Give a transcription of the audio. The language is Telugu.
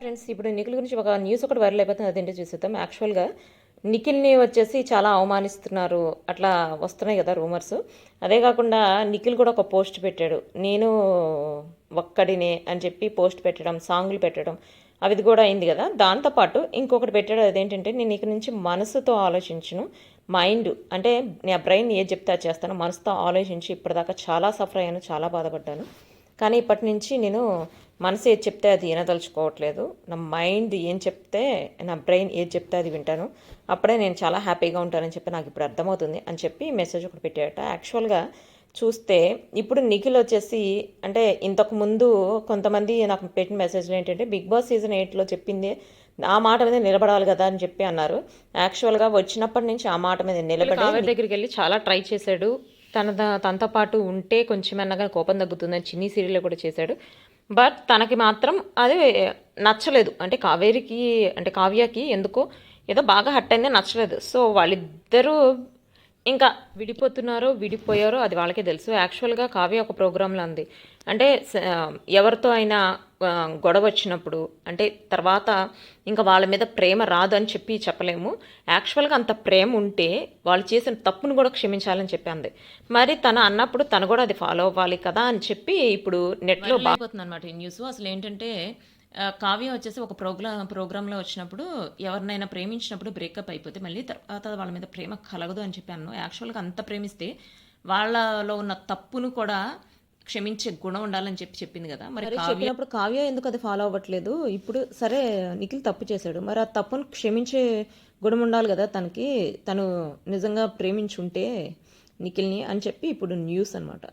ఫ్రెండ్స్ ఇప్పుడు నిఖిల్ గురించి ఒక న్యూస్ ఒకటి వైరల్ అయిపోతుంది. అదేంటో చూసేద్దాం. యాక్చువల్గా నిఖిల్ని వచ్చేసి చాలా అవమానిస్తున్నారు. అట్లా వస్తున్నాయి కదా రూమర్స్ అదే కాకుండా నిఖిల్ కూడా ఒక పోస్ట్ పెట్టాడు. నేను ఒక్కడినే అని చెప్పి పోస్ట్ పెట్టడం సాంగ్లు పెట్టడం అవి కూడా అయింది కదా. దాంతోపాటు ఇంకొకటి పెట్టాడు. అదేంటంటే నేను ఇక నుంచి మనసుతో ఆలోచించను. మైండ్ అంటే నా బ్రెయిన్ ఏది చెప్తే చేస్తాను. మనసుతో ఆలోచించి ఇప్పటిదాకా చాలా సఫర్ అయ్యాను చాలా బాధపడ్డాను. కానీ ఇప్పటి నుంచి నేను మనసు ఏది చెప్తే అది వినదలుచుకోవట్లేదు. నా మైండ్ ఏం చెప్తే నా బ్రెయిన్ ఏది చెప్తే అది వింటాను. అప్పుడే నేను చాలా హ్యాపీగా ఉంటానని చెప్పి నాకు ఇప్పుడు అర్థమవుతుంది అని చెప్పి మెసేజ్ ఒకటి పెట్టాడట యాక్చువల్గా చూస్తే ఇప్పుడు నిఖిల్ వచ్చేసి అంటే ఇంతకు ముందు కొంతమంది నాకు పెట్టిన మెసేజ్లు ఏంటంటే బిగ్ బాస్ సీజన్ ఎయిట్లో చెప్పింది ఆ మాట మీద నిలబడాలి కదా అని చెప్పి అన్నారు. యాక్చువల్గా వచ్చినప్పటి నుంచి ఆ మాట మీద నిలబడి దగ్గరికి వెళ్ళి చాలా ట్రై చేశాడు. తన తనతో పాటు ఉంటే కొంచెం అన్నగా కోపం తగ్గుతుందని చిన్ని సీరియల్లో కూడా చేశాడు. బట్ తనకి మాత్రం అది నచ్చలేదు. అంటే కావేరికి అంటే కావ్యకి ఎందుకో ఏదో బాగా హట్ అయింది నచ్చలేదు. సో వాళ్ళిద్దరూ ఇంకా విడిపోతున్నారో విడిపోయారో అది వాళ్ళకే తెలుసు. యాక్చువల్గా కావ్య ఒక ప్రోగ్రాంలో ఉంది. అంటే ఎవరితో అయినా గొడవ వచ్చినప్పుడు అంటే తర్వాత ఇంకా వాళ్ళ మీద ప్రేమ రాదు అని చెప్పి చెప్పలేము. యాక్చువల్గా అంత ప్రేమ ఉంటే వాళ్ళు చేసిన తప్పును కూడా క్షమించాలని చెప్పింది. మరి తను అన్నప్పుడు తను కూడా అది ఫాలో అవ్వాలి కదా అని చెప్పి ఇప్పుడు నెట్లో బాగుతుంది అనమాట ఈ న్యూస్. అసలు ఏంటంటే కావ్యం వచ్చేసి ఒక ప్రోగ్రా ప్రోగ్రాంలో వచ్చినప్పుడు ఎవరినైనా ప్రేమించినప్పుడు బ్రేకప్ అయిపోతే మళ్ళీ తర్వాత వాళ్ళ మీద ప్రేమ కలగదు అని చెప్పాను. యాక్చువల్గా అంత ప్రేమిస్తే వాళ్ళలో ఉన్న తప్పును కూడా క్షమించే గుణం ఉండాలని చెప్పి చెప్పింది కదా. మరి చెప్పినప్పుడు కావ్య ఎందుకు అది ఫాలో అవ్వట్లేదు? ఇప్పుడు సరే నిఖిల్ తప్పు చేశాడు. మరి ఆ తప్పును క్షమించే గుణం ఉండాలి కదా తనకి. తను నిజంగా ప్రేమించుంటే నిఖిల్ని అని చెప్పి ఇప్పుడు న్యూస్ అనమాట